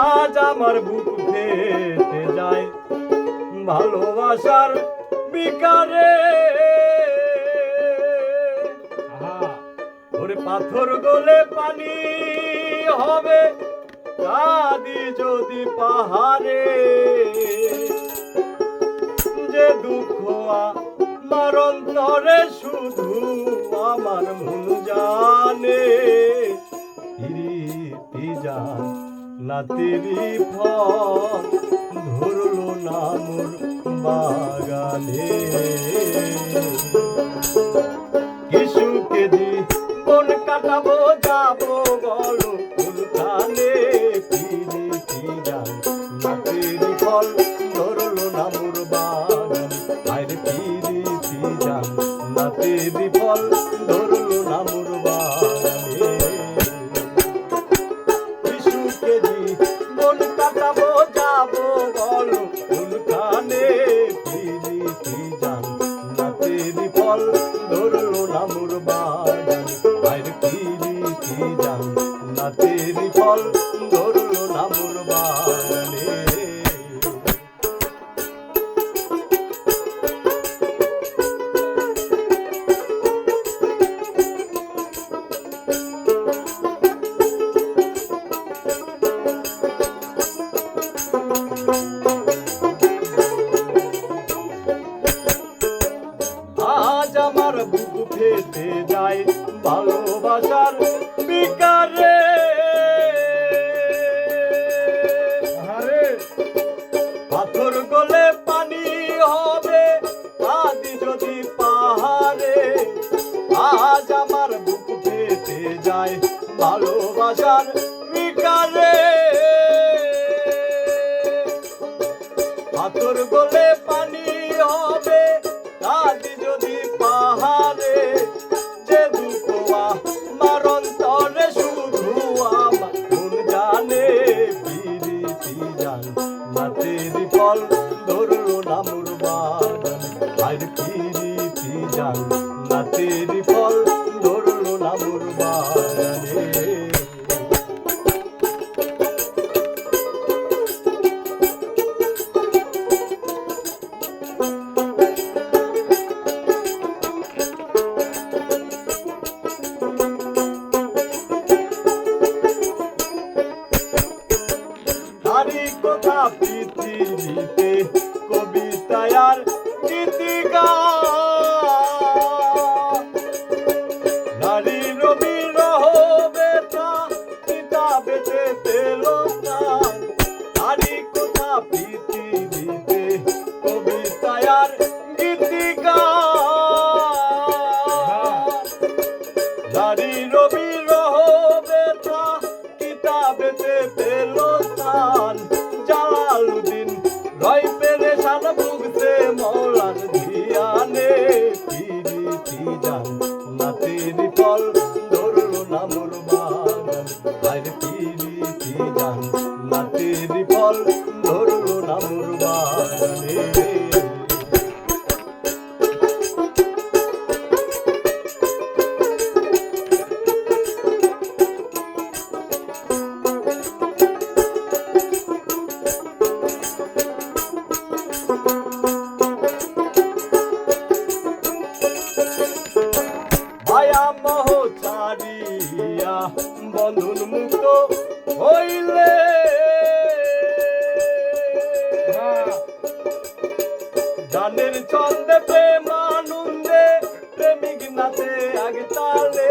আজ আমার বুক ফেটে যায় ভালোবাসার বিকারে। ওরে পাথর গলে পানি হবে কাদি যদি পাহাড়ে। যে দুঃখ আমার অন্তরে শুধু আমার মন জানে জান না তেরি ফল ধরলো না মোর বাগানে। কিছুকে দি কোন কাটাবো, যাব বলো কোনখানে ফিরি ফিরান না তেরি ফল ধরলো না মোর বাগানে আরে ফিরি ফিরান না ফল ধরলো না মোর আমার বুক ফেটে যায় ভালোবাসার বিকারে। পাথর গলে পানি হবে, আদি যদি পাহাড়ে, আজ আমার বুক ফেটে যায় ভালোবাসার বিকারে। তেরি ফল ধরল না মোর কথা পৃথিবীতে কবিতায় আর ধরলো ছাড়িয়া বন্ধন মুক্ত হইলে। গানের ছন্দে প্রেমানন্দে প্রেমিক নাচে আগে তালে।